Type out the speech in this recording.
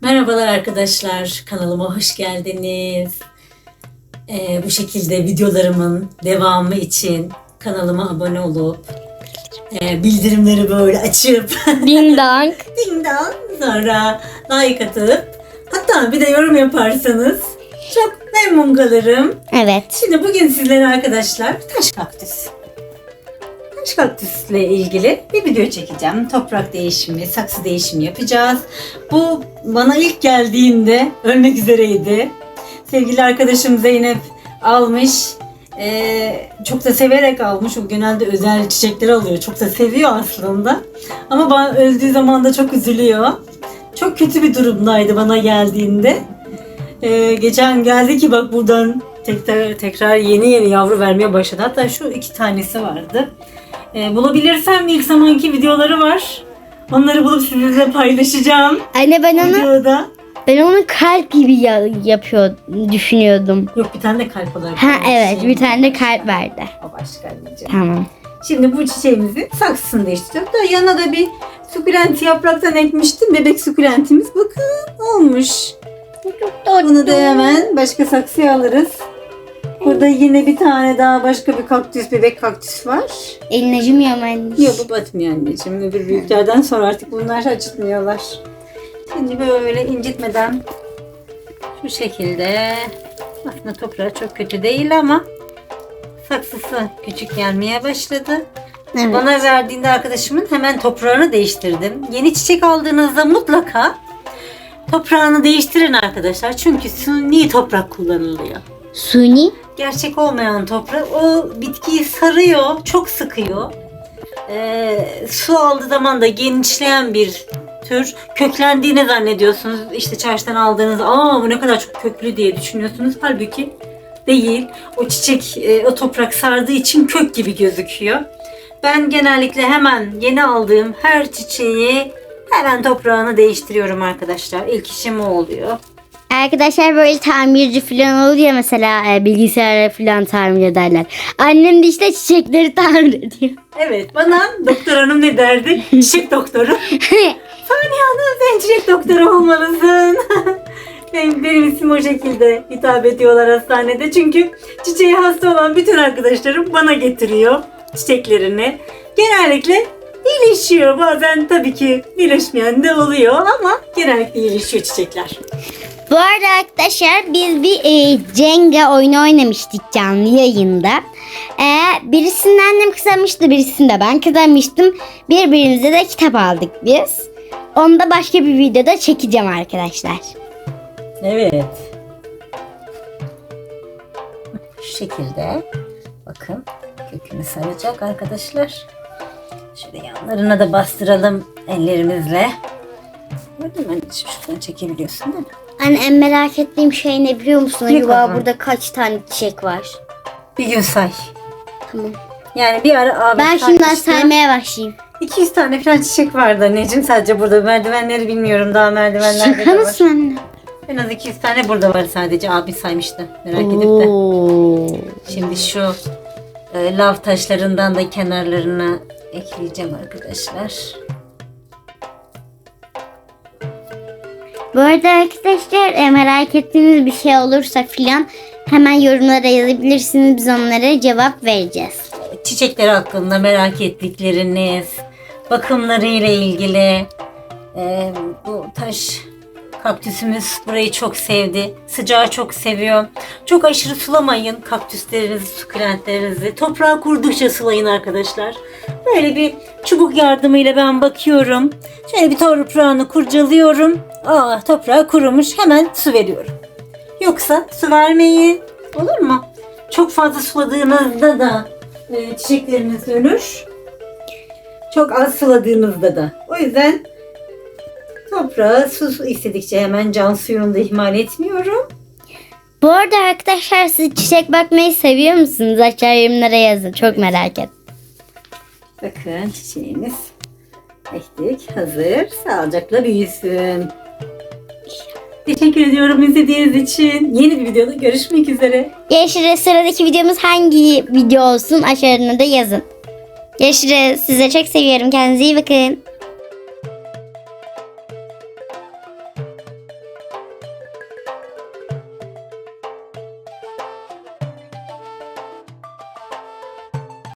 Merhabalar arkadaşlar, kanalıma hoş geldiniz. Ee, bu şekilde videolarımın devamı için kanalıma abone olup e, bildirimleri böyle açıp Ding dong. ding dong sonra like atıp hatta bir de yorum yaparsanız çok memnun kalırım. Evet. Şimdi bugün sizlere arkadaşlar taş kaktüs. Taş kaktüsle ilgili bir video çekeceğim. Toprak değişimi, saksı değişimi yapacağız. Bu bana ilk geldiğinde ölmek üzereydi. Sevgili arkadaşım Zeynep almış. Ee, çok da severek almış. O genelde özel çiçekleri alıyor. Çok da seviyor aslında. Ama bana öldüğü zaman da çok üzülüyor. Çok kötü bir durumdaydı bana geldiğinde. Ee, geçen geldi ki bak buradan tekrar tekrar yeni yeni yavru vermeye başladı. Hatta şu iki tanesi vardı. Ee, bulabilirsem ilk zamanki videoları var. Onları bulup sizinle paylaşacağım Anne ben onu videoda. ben onu kalp gibi ya- yapıyor düşünüyordum. Yok bir tane de kalp olarak. Ha evet bir tane de kalp verdi. O başka anneciğim. Tamam. Şimdi bu çiçeğimizin saksısını değiştiriyoruz. Da yana da bir sukulent yapraktan ekmiştim. Bebek sukulentimiz bakın olmuş. Bunu da hemen başka saksıya alırız. Burada yine bir tane daha başka bir kaktüs, bebek kaktüs var. Eline acımıyor mu anne? Yok bu batmıyor anneciğim. Öbür büyüklerden sonra artık bunlar acıtmıyorlar. Şimdi böyle incitmeden şu şekilde aslında toprağı çok kötü değil ama saksısı küçük gelmeye başladı. Evet. Bana verdiğinde arkadaşımın hemen toprağını değiştirdim. Yeni çiçek aldığınızda mutlaka toprağını değiştirin arkadaşlar. Çünkü suni toprak kullanılıyor. Suni. Gerçek olmayan toprak o bitkiyi sarıyor, çok sıkıyor. Ee, su aldığı zaman da genişleyen bir tür. Köklendiğini zannediyorsunuz. İşte çarşıdan aldığınız aa bu ne kadar çok köklü diye düşünüyorsunuz. Halbuki değil. O çiçek e, o toprak sardığı için kök gibi gözüküyor. Ben genellikle hemen yeni aldığım her çiçeği hemen toprağını değiştiriyorum arkadaşlar. İlk işim o oluyor. Arkadaşlar böyle tamirci falan olur ya mesela e, bilgisayarı falan tamir ederler. Annem de işte çiçekleri tamir ediyor. Evet bana doktor hanım ne derdi? Çiçek doktoru. Saniye Hanım sen çiçek doktoru olmalısın. benim, benim isim o şekilde hitap ediyorlar hastanede. Çünkü çiçeği hasta olan bütün arkadaşlarım bana getiriyor çiçeklerini. Genellikle iyileşiyor. Bazen tabii ki iyileşmeyen de oluyor ama genellikle iyileşiyor çiçekler. Bu arada arkadaşlar biz bir e, Jenga oyunu oynamıştık canlı yayında. E, birisini annem kazanmıştı, birisini de ben kazanmıştım. Birbirimize de kitap aldık biz. Onu da başka bir videoda çekeceğim arkadaşlar. Evet. Şu şekilde. Bakın kökünü saracak arkadaşlar. Şöyle yanlarına da bastıralım ellerimizle. Gördün mü anneciğim? Şuradan çekebiliyorsun değil mi? Anne en merak ettiğim şey ne biliyor musun? Ne Acaba kazan? burada kaç tane çiçek var? Bir gün say. Tamam. Yani bir ara abi Ben şimdiden saymaya başlayayım. 200 tane falan çiçek vardı anneciğim sadece burada. Merdivenleri bilmiyorum daha merdivenlerde Şaka de var. mısın anne? En az 200 tane burada var sadece. Abi saymıştı. Merak edip de. Oo. Şimdi şu e, lav taşlarından da kenarlarına ekleyeceğim arkadaşlar. Bu arada arkadaşlar e, merak ettiğiniz bir şey olursa filan hemen yorumlara yazabilirsiniz. Biz onlara cevap vereceğiz. Çiçekler hakkında merak ettikleriniz, bakımları ile ilgili e, bu taş kaktüsümüz burayı çok sevdi. Sıcağı çok seviyor. Çok aşırı sulamayın kaktüslerinizi, sukulentlerinizi. Toprağa kurdukça sulayın arkadaşlar. Böyle bir çubuk yardımıyla ben bakıyorum. Şöyle bir toprağını kurcalıyorum. Aa toprağı kurumuş. Hemen su veriyorum. Yoksa su vermeyin. Olur mu? Çok fazla suladığınızda da e, çiçekleriniz ölür. Çok az suladığınızda da. O yüzden toprağa su istedikçe hemen can suyunu da ihmal etmiyorum. Bu arada arkadaşlar siz çiçek bakmayı seviyor musunuz? Aşağı yorumlara yazın. Çok merak ettim. Bakın çiçeğimiz ektik. Hazır. Sağlıcakla büyüsün. Teşekkür ediyorum izlediğiniz için. Yeni bir videoda görüşmek üzere. Görüşürüz. Sıradaki videomuz hangi video olsun aşağıya da yazın. Görüşürüz. Size çok seviyorum. Kendinize iyi bakın.